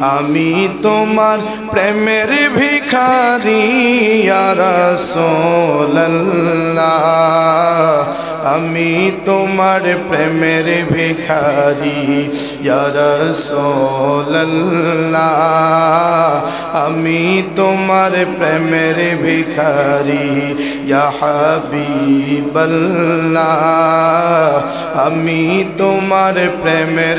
আমি তোমার প্রেমের ভিখারি রাসূলুল্লাহ। আমি তোমার প্রেমের ভিখারি রাসূলুল্লাহ। আমি তোমার প্রেমের ভিখারি, ইয়া হাবিবাল্লাহ। আমি তোমার প্রেমের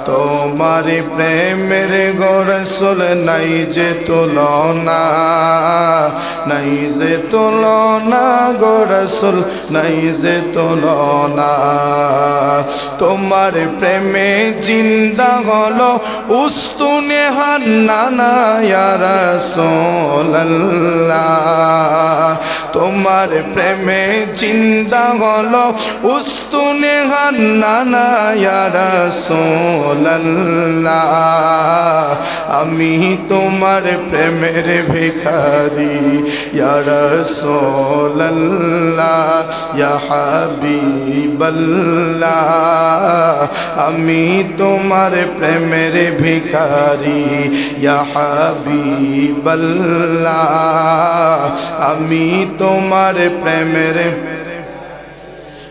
তোমার প্রেমের গরসুল নাই যে তুলনা, নাই যে তুলনা গরসুল নাই যে তুলনা। তোমার প্রেমে জিন্দা হলো উস্তুনে হান্নানা রাসূলুল্লাহ। তোমার প্রেমে জিন্দা হলো। উস্তুনে হান্নানা রাসূলুল্লাহ। আমি তোমার প্রেমের ভিখারি, ইয়া রাসূলুল্লাহ, ইয়া হাবিবাল্লাহ। আমি তোমার প্রেমের ভিখারি, ইয়া হাবিবাল্লাহ। আমি তোমার প্রেমের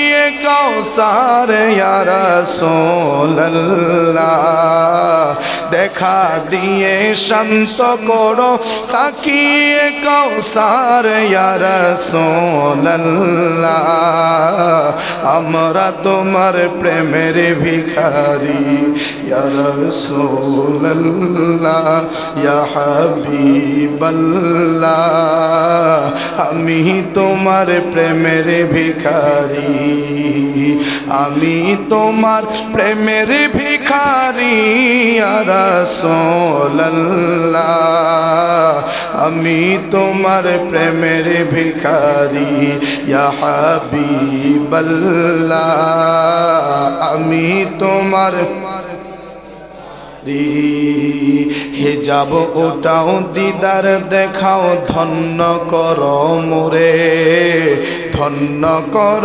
সাকিয়ে কৌসার রাসূলুল্লাহ দেখা দিয়ে শান্ত করো সাকিয়ে কৌসার রাসূলুল্লাহ আমরা তোমার প্রেমের ভিখারি ইয়া রাসূলুল্লাহ ইয়া হাবিবাল্লাহ আমি তোমার প্রেমের ভিখারি আমি তোমার প্রেমের ভিখারি রাসূলুল্লাহ। আমি তোমার প্রেমের ভিখারি হাবিবাল্লাহ। আমি তোমার হে যাব ওটাও দিদার দেখাও, ধন্য কর মোরে। ধন্য কর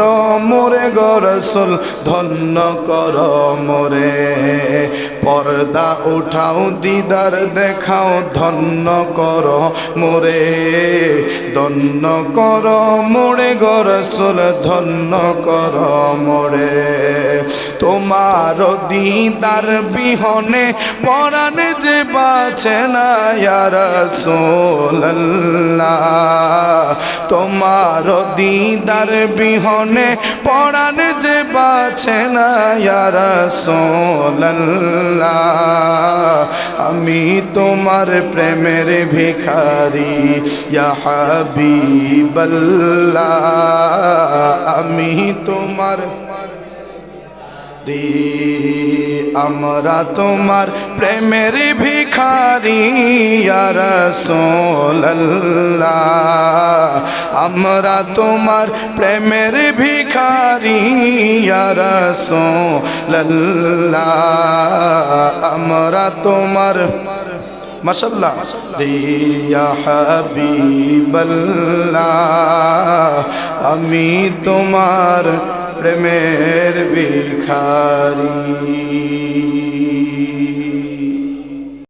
মোরে গরসুল ধন্য কর মোরে। পর্দা উঠাও, দিদার দেখাও, ধন্য কর মোরে। ধন্য কর মোরে গরসুল ধন্য কর মোরে। তোমার দিদার বিহনে পরাণ যে বাঁচে না রাসূলুল্লাহ। তোমার দিদার বিহনে পরাণ যে বাঁচে না রাসূলুল্লাহ। আমি তোমার প্রেমের ভিখারি হাবিবাল্লাহ। আমি তোমার আমরা তোমার প্রেমের ভিখারি রাসূলুল্লাহ। আমরা তোমার প্রেমের ভিখারি রাসূলুল্লাহ। আমরা তোমার মাশাল্লাহ রিয়া আমি তোমার প্রেমের ভিখারি।